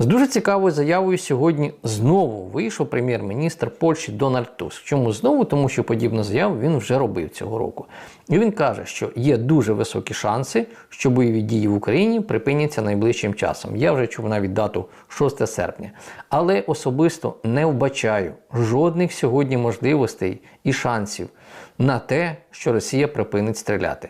З дуже цікавою заявою сьогодні знову вийшов прем'єр-міністр Польщі Дональд Туск. Чому знову? Тому що подібну заяву він вже робив цього року. І він каже, що є дуже високі шанси, що бойові дії в Україні припиняться найближчим часом. Я вже чув навіть дату 6 серпня. Але особисто не вбачаю жодних сьогодні можливостей і шансів на те, що Росія припинить стріляти.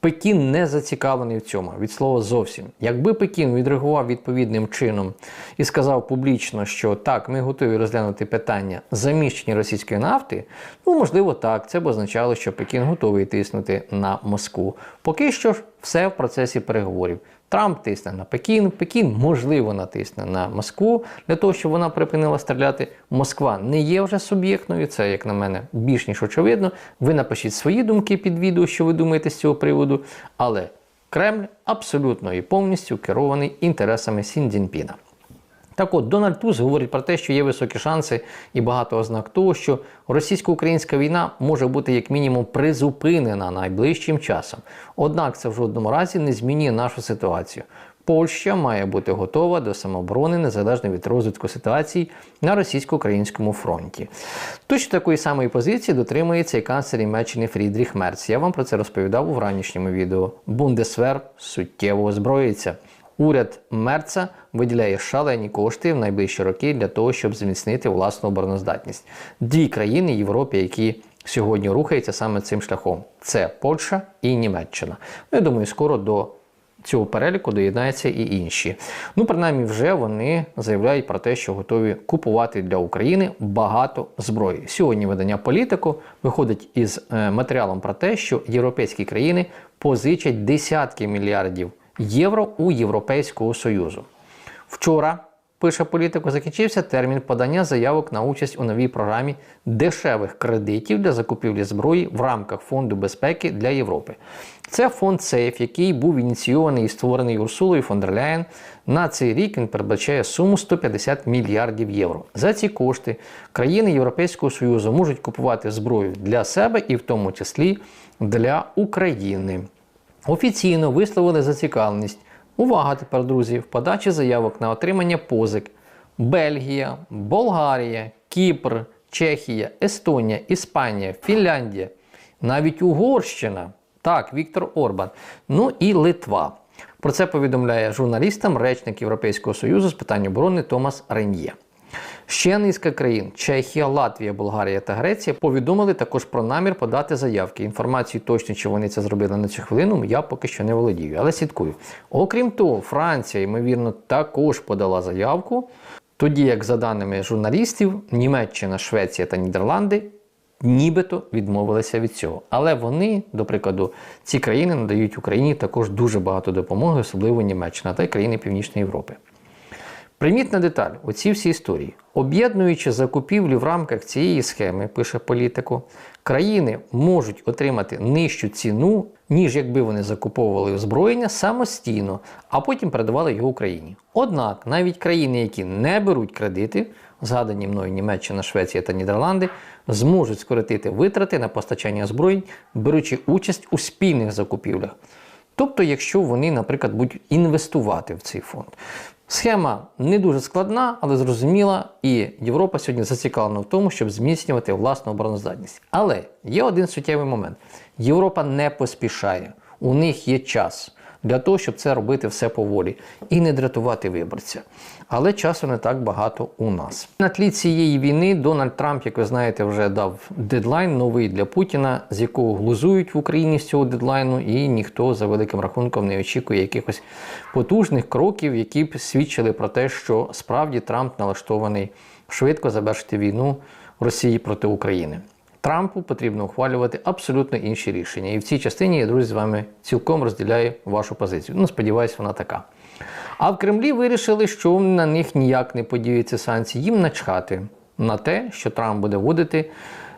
Пекін не зацікавлений в цьому від слова зовсім. Якби Пекін відреагував відповідним чином і сказав публічно, що так, ми готові розглянути питання заміщення російської нафти, ну можливо так, це б означало, що Пекін готовий тиснути на Москву. Поки що ж все в процесі переговорів. Трамп тисне на Пекін, Пекін можливо натисне на Москву для того, щоб вона припинила стріляти. Москва не є вже суб'єктною, це, як на мене, більш ніж очевидно. Ви напишіть свої думки під відео, що ви думаєте з цього приводу. Але Кремль абсолютно і повністю керований інтересами Сіндзінпіна. Так от Дональд Туск говорить про те, що є високі шанси і багато ознак того, що російсько-українська війна може бути як мінімум призупинена найближчим часом. Однак це в жодному разі не змінює нашу ситуацію. Польща має бути готова до самооборони незалежно від розвитку ситуації на російсько-українському фронті. Точно такої самої позиції дотримується і канцлер Німеччини Фрідріх Мерц. Я вам про це розповідав у ранішньому відео. Бундесвер суттєво озброїться. Уряд Мерца виділяє шалені кошти в найближчі роки для того, щоб зміцнити власну обороноздатність. Дві країни Європи, які сьогодні рухаються саме цим шляхом: це Польща і Німеччина. Ну, я думаю, скоро до цього переліку доєднаються і інші. Ну, принаймні, вже вони заявляють про те, що готові купувати для України багато зброї. Сьогодні видання політику виходить із е, матеріалом про те, що європейські країни позичать десятки мільярдів євро у Європейського Союзу. Вчора, пише політику, закінчився термін подання заявок на участь у новій програмі дешевих кредитів для закупівлі зброї в рамках Фонду безпеки для Європи. Це фонд Сейф, який був ініційований і створений Урсулою фон дер Ляєн. На цей рік він передбачає суму 150 мільярдів євро. За ці кошти країни Європейського Союзу можуть купувати зброю для себе і в тому числі для України офіційно висловили зацікавленість. Увага тепер, друзі, в подачі заявок на отримання позик Бельгія, Болгарія, Кіпр, Чехія, Естонія, Іспанія, Фінляндія, навіть Угорщина, так, Віктор Орбан, ну і Литва. Про це повідомляє журналістам речник Європейського Союзу з питань оборони Томас Реньє. Ще низка країн Чехія, Латвія, Болгарія та Греція повідомили також про намір подати заявки. Інформацію точно, чи вони це зробили на цю хвилину, я поки що не володію, але слідкую. Окрім того, Франція, ймовірно, також подала заявку. Тоді, як за даними журналістів, Німеччина, Швеція та Нідерланди нібито відмовилися від цього. Але вони, до прикладу, ці країни надають Україні також дуже багато допомоги, особливо Німеччина та й країни Північної Європи. Примітна деталь у цій всій історії. Об'єднуючи закупівлі в рамках цієї схеми, пише політику, країни можуть отримати нижчу ціну, ніж якби вони закуповували озброєння самостійно, а потім передавали його Україні. Однак навіть країни, які не беруть кредити, згадані мною Німеччина, Швеція та Нідерланди, зможуть скоротити витрати на постачання озброєнь, беручи участь у спільних закупівлях. Тобто, якщо вони, наприклад, будуть інвестувати в цей фонд. Схема не дуже складна, але зрозуміла, і Європа сьогодні зацікавлена в тому, щоб зміцнювати власну обороноздатність. Але є один суттєвий момент: Європа не поспішає, у них є час для того, щоб це робити все поволі і не дратувати виборця. Але часу не так багато у нас. На тлі цієї війни Дональд Трамп, як ви знаєте, вже дав дедлайн новий для Путіна, з якого глузують в Україні з цього дедлайну, і ніхто за великим рахунком не очікує якихось потужних кроків, які б свідчили про те, що справді Трамп налаштований швидко завершити війну Росії проти України. Трампу потрібно ухвалювати абсолютно інші рішення. І в цій частині я, друзі, з вами цілком розділяю вашу позицію. Ну, сподіваюся, вона така. А в Кремлі вирішили, що на них ніяк не подіються санкції. Їм начхати на те, що Трамп буде вводити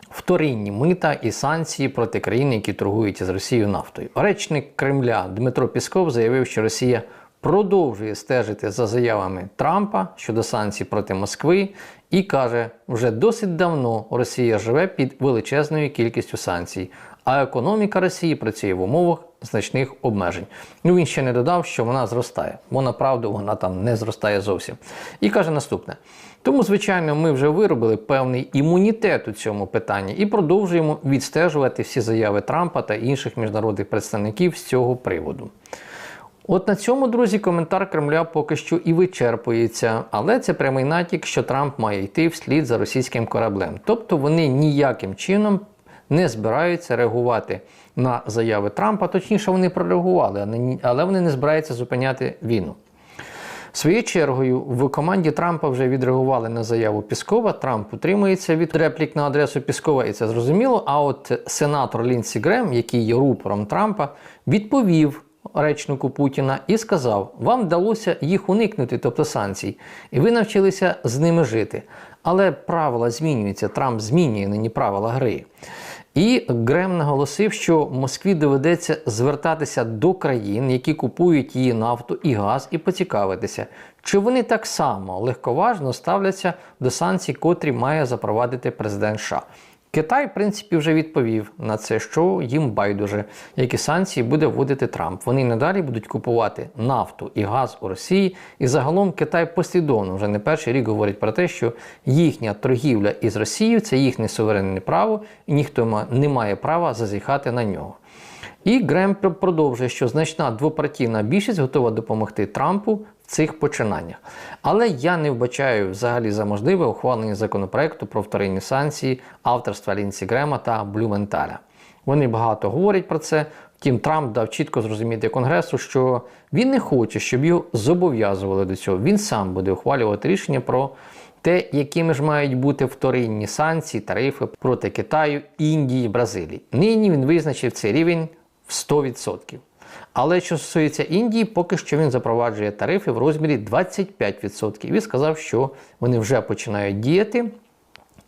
вторинні мита і санкції проти країн, які торгують з Росією нафтою. Речник Кремля Дмитро Пісков заявив, що Росія продовжує стежити за заявами Трампа щодо санкцій проти Москви і каже, вже досить давно Росія живе під величезною кількістю санкцій, а економіка Росії працює в умовах значних обмежень. Ну він ще не додав, що вона зростає. Бо направду вона там не зростає зовсім. І каже наступне. Тому, звичайно, ми вже виробили певний імунітет у цьому питанні і продовжуємо відстежувати всі заяви Трампа та інших міжнародних представників з цього приводу. От на цьому, друзі, коментар Кремля поки що і вичерпується, але це прямий натяк, що Трамп має йти вслід за російським кораблем. Тобто вони ніяким чином не збираються реагувати на заяви Трампа, точніше, вони прореагували, але вони не збираються зупиняти війну. Своєю чергою в команді Трампа вже відреагували на заяву Піскова. Трамп утримується від реплік на адресу Піскова, і це зрозуміло. А от сенатор Лінсі Грем, який є рупором Трампа, відповів речнику Путіна і сказав: вам вдалося їх уникнути, тобто санкцій, і ви навчилися з ними жити. Але правила змінюються. Трамп змінює нині правила гри. І Грем наголосив, що Москві доведеться звертатися до країн, які купують її нафту і газ, і поцікавитися, чи вони так само легковажно ставляться до санкцій, котрі має запровадити президент США. Китай, в принципі, вже відповів на це, що їм байдуже, які санкції буде вводити Трамп. Вони надалі будуть купувати нафту і газ у Росії. І загалом Китай послідовно вже не перший рік говорить про те, що їхня торгівля із Росією це їхнє суверенне право, і ніхто не має права зазіхати на нього. І Грем продовжує, що значна двопартійна більшість готова допомогти Трампу цих починаннях. Але я не вбачаю взагалі за можливе ухвалення законопроекту про вторинні санкції авторства Лінсі Грема та Блюменталя. Вони багато говорять про це. Втім, Трамп дав чітко зрозуміти Конгресу, що він не хоче, щоб його зобов'язували до цього. Він сам буде ухвалювати рішення про те, якими ж мають бути вторинні санкції, тарифи проти Китаю, Індії, Бразилії. Нині він визначив цей рівень в 100%. Але що стосується Індії, поки що він запроваджує тарифи в розмірі 25%. І сказав, що вони вже починають діяти.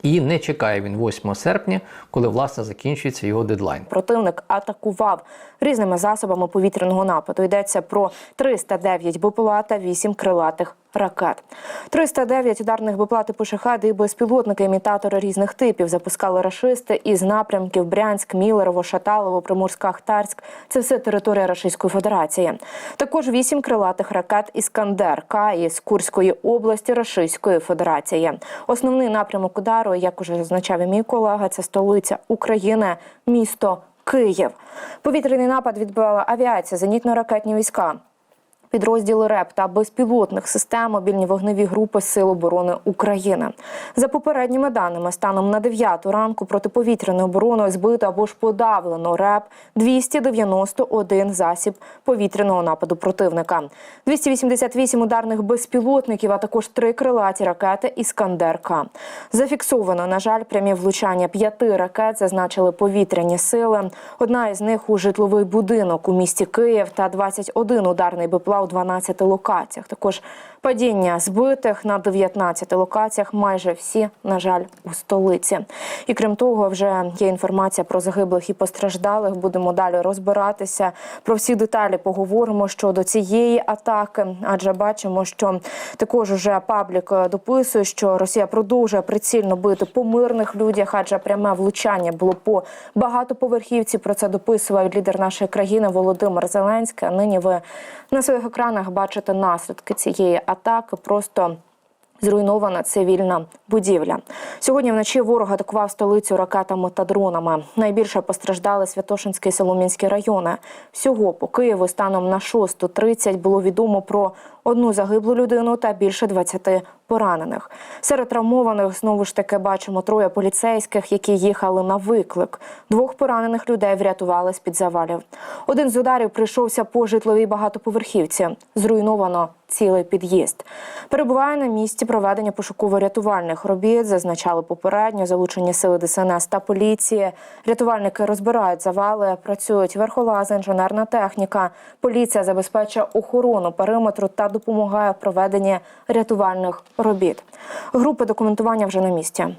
І не чекає він 8 серпня, коли власне закінчується його дедлайн. Противник атакував різними засобами повітряного нападу. Йдеться про 309 БПЛА та 8 крилатих ракет. 309 ударних БПЛА типу «Шахеди» і безпілотники імітатори різних типів запускали рашисти із напрямків Брянськ, Мілерово, Шаталово, Приморська, Ахтарськ. Це все територія Російської Федерації. Також вісім крилатих ракет Іскандер К із Курської області Російської Федерації. Основний напрямок удару, як уже зазначав і мій колега, це столиця України, місто Київ. Повітряний напад відбила авіація, зенітно-ракетні війська підрозділи РЕП та безпілотних систем мобільні вогневі групи Сил оборони України. За попередніми даними, станом на 9 ранку протиповітряною обороною збито або ж подавлено РЕП 291 засіб повітряного нападу противника, 288 ударних безпілотників, а також три крилаті ракети «Іскандер-К». Зафіксовано, на жаль, прямі влучання п'яти ракет зазначили повітряні сили. Одна із них у житловий будинок у місті Київ та 21 ударний БПЛА у 12 локаціях. Також падіння збитих на 19 локаціях, майже всі, на жаль, у столиці. І крім того, вже є інформація про загиблих і постраждалих. Будемо далі розбиратися. Про всі деталі поговоримо щодо цієї атаки, адже бачимо, що також уже паблік дописує, що Росія продовжує прицільно бити по мирних людях, адже пряме влучання було по багатоповерхівці. Про це дописував лідер нашої країни Володимир Зеленський. А нині ви на своїх екранах бачите наслідки цієї атаки. Просто Зруйнована цивільна будівля. Сьогодні вночі ворог атакував столицю ракетами та дронами. Найбільше постраждали Святошинський і Соломінський райони. Всього по Києву станом на 6.30 було відомо про одну загиблу людину та більше 20 поранених. Серед травмованих знову ж таки бачимо троє поліцейських, які їхали на виклик. Двох поранених людей врятували з під завалів. Один з ударів прийшовся по житловій багатоповерхівці. Зруйновано цілий під'їзд. Перебуває на місці проведення пошуково-рятувальних робіт. Зазначали попередньо залучені сили ДСНС та поліції. Рятувальники розбирають завали, працюють верхолази, інженерна техніка. Поліція забезпечує охорону периметру та допомагає в проведенні рятувальних робіт. Групи документування вже на місці.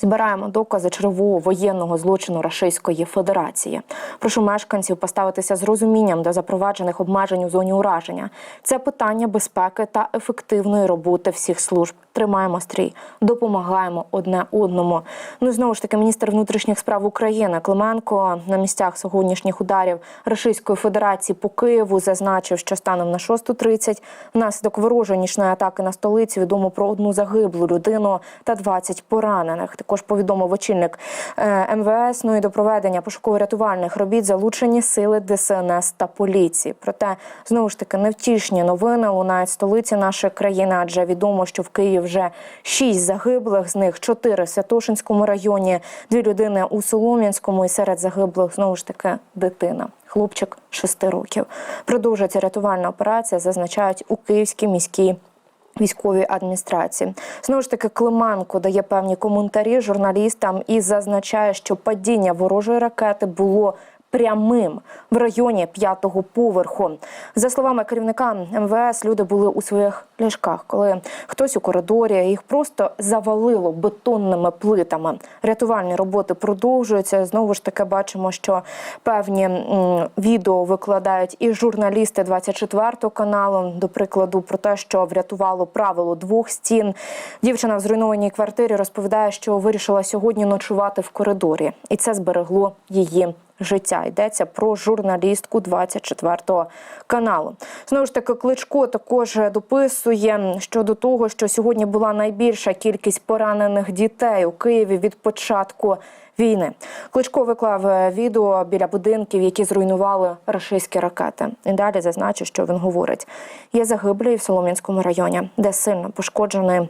Збираємо докази чергового воєнного злочину Рашистської Федерації. Прошу мешканців поставитися з розумінням до запроваджених обмежень у зоні ураження. Це питання безпеки та ефективної роботи всіх служб. Тримаємо стрій, допомагаємо одне одному. Ну знову ж таки, міністр внутрішніх справ України Клименко на місцях сьогоднішніх ударів Рашистської Федерації по Києву зазначив, що станом на 6.30 внаслідок ворожої нічної атаки на столицю відомо про одну загиблу людину та 20 поранених. Також повідомив очільник е, МВС. Ну і до проведення пошуково-рятувальних робіт залучені сили ДСНС та поліції. Проте знову ж таки невтішні новини лунають столиці нашої країни, адже відомо, що в Києві вже шість загиблих, з них чотири в Святошинському районі, дві людини у Солом'янському, і серед загиблих знову ж таки дитина. Хлопчик 6 років. Продовжується рятувальна операція, зазначають у Київській міській військовій адміністрації. Знову ж таки, Климанко дає певні коментарі журналістам і зазначає, що падіння ворожої ракети було. Прямим в районі п'ятого поверху, за словами керівника МВС, люди були у своїх ліжках, коли хтось у коридорі їх просто завалило бетонними плитами. Рятувальні роботи продовжуються. Знову ж таки, бачимо, що певні відео викладають і журналісти 24 каналу. До прикладу, про те, що врятувало правило двох стін. Дівчина в зруйнованій квартирі розповідає, що вирішила сьогодні ночувати в коридорі, і це зберегло її життя. Йдеться про журналістку 24 каналу. Знову ж таки, Кличко також дописує щодо того, що сьогодні була найбільша кількість поранених дітей у Києві від початку. Війни Кличко виклав е, відео біля будинків, які зруйнували рашистські ракети. І далі зазначив, що він говорить: є загиблі в Солом'янському районі, де сильно пошкоджений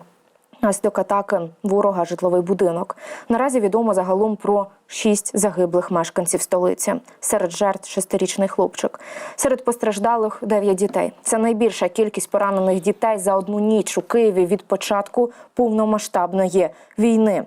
Наслідок атаки ворога житловий будинок. Наразі відомо загалом про шість загиблих мешканців столиці. Серед жертв шестирічний хлопчик. Серед постраждалих дев'ять дітей. Це найбільша кількість поранених дітей за одну ніч у Києві від початку повномасштабної війни.